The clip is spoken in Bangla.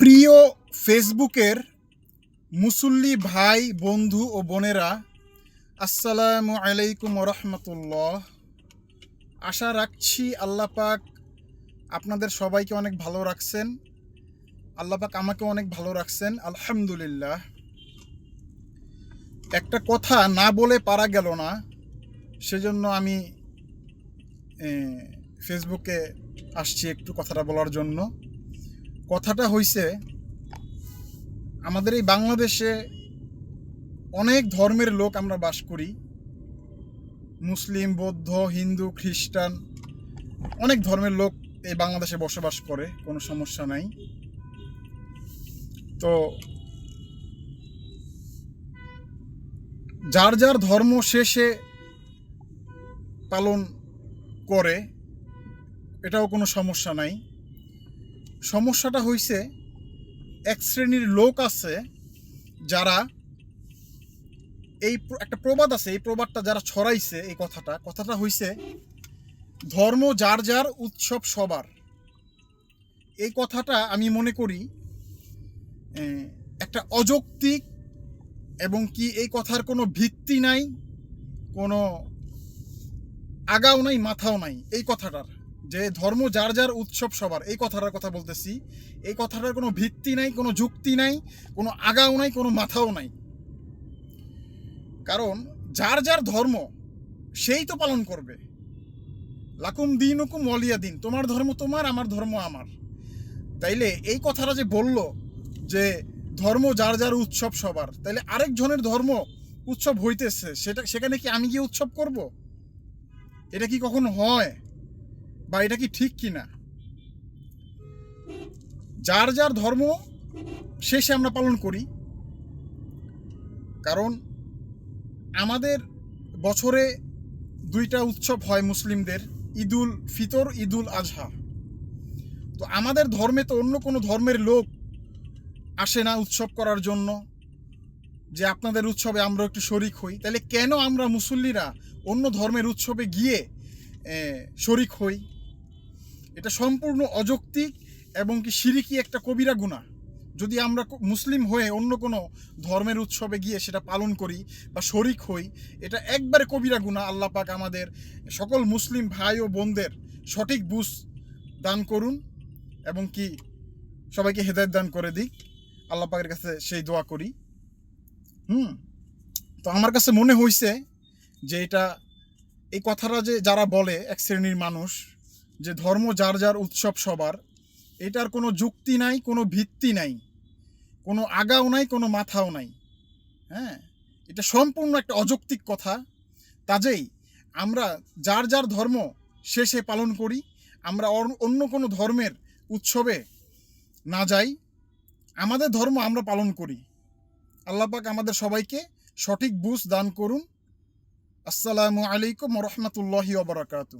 প্রিয় ফেসবুকের মুসল্লি ভাই, বন্ধু ও বোনেরা, আসসালামু আলাইকুম রহমতুল্লাহ। আশা রাখছি আল্লাহ পাক আপনাদের সবাইকে অনেক ভালো রাখছেন। আল্লাহ পাক আমাকে অনেক ভালো রাখছেন, আলহামদুলিল্লাহ। একটা কথা না বলে পারা গেল না, সেজন্য আমি ফেসবুকে আসছি একটু কথাটা বলার জন্য। কথাটা হইছে, আমাদের এই বাংলাদেশে অনেক ধর্মের লোক আমরা বাস করি। মুসলিম, বৌদ্ধ, হিন্দু, খ্রিস্টান, অনেক ধর্মের লোক এই বাংলাদেশে বসবাস করে, কোনো সমস্যা নাই। তো যার যার ধর্ম শেষে পালন করে, এটাও কোনো সমস্যা নাই। সমস্যাটা হইছে এক শ্রেণির লোক আছে যারা এই একটা প্রবাদ আছে, এই প্রবাদটা যারা ছড়াইছে এই কথাটা কথাটা হইছে, ধর্ম যার যার উৎসব সবার। এই কথাটা আমি মনে করি একটা অযৌক্তিক এবং কি এই কথার কোনো ভিত্তি নাই, কোনো আগাও নাই, মাথাও নাই, এই কথাটার। যে ধর্ম যার যার উৎসব সবার, এই কথাটার কথা বলতেছি। এই কথাটার কোনো ভিত্তি নাই, কোনো যুক্তি নাই, কোনো আগাও নাই, কোনো মাথাও নাই। কারণ যার যার ধর্ম, সেই তো পালন করবে। লাকুম দিন হুকুম অলিয়া দিন, তোমার ধর্ম তোমার, আমার ধর্ম আমার। তাইলে এই কথাটা যে বলল যে ধর্ম যার যার উৎসব সবার, তাইলে আরেকজনের ধর্ম উৎসব হইতেছে, সেটা, সেখানে কি আমি গিয়ে উৎসব করব? এটা কি কখন হয়? বা এটা কি ঠিক কি না যার যার ধর্ম শেষে আমরা পালন করি। কারণ আমাদের বছরে দুইটা উৎসব হয় মুসলিমদের, ঈদুল ফিতর, ঈদুল আজহা। তো আমাদের ধর্মে তো অন্য কোনো ধর্মের লোক আসে না উৎসব করার জন্য, যে আপনাদের উৎসবে আমরা একটু শরিক হই। তাহলে কেন আমরা মুসল্লিরা অন্য ধর্মের উৎসবে গিয়ে শরিক হই? এটা সম্পূর্ণ অযৌক্তিক এবং কি সিরিকি একটা কবিরা গুণা। যদি আমরা মুসলিম হয়ে অন্য কোনো ধর্মের উৎসবে গিয়ে সেটা পালন করি বা শরিক হই, এটা একবারে কবিরা গুণা আল্লাহ পাক আমাদের সকল মুসলিম ভাই ও বোনদের সঠিক বুঝ দান করুন এবং কি সবাইকে হেদায়ত দান করে দিক। আল্লাহ পাকের কাছে সেই দোয়া করি। হুম? তো আমার কাছে মনে হইছে যে এটা এই কথাটা যে যারা বলে এক শ্রেণির মানুষ যে ধর্ম যার যার উৎসব সবার, এটার কোনো যুক্তি নাই, কোনো ভিত্তি নাই, কোনো আগাও নাই, কোনো মাথাও নাই। হ্যাঁ? এটা সম্পূর্ণ একটা অযৌক্তিক কথা। কাজেই আমরা যার যার ধর্ম শেষে পালন করি, আমরা অন্য কোনো ধর্মের উৎসবে না যাই, আমাদের ধর্ম আমরা পালন করি। আল্লাহ পাক আমাদের সবাইকে সঠিক বুঝ দান করুন। আসসালামু আলাইকুম রহমতুল্লাহি ওবরাকাতু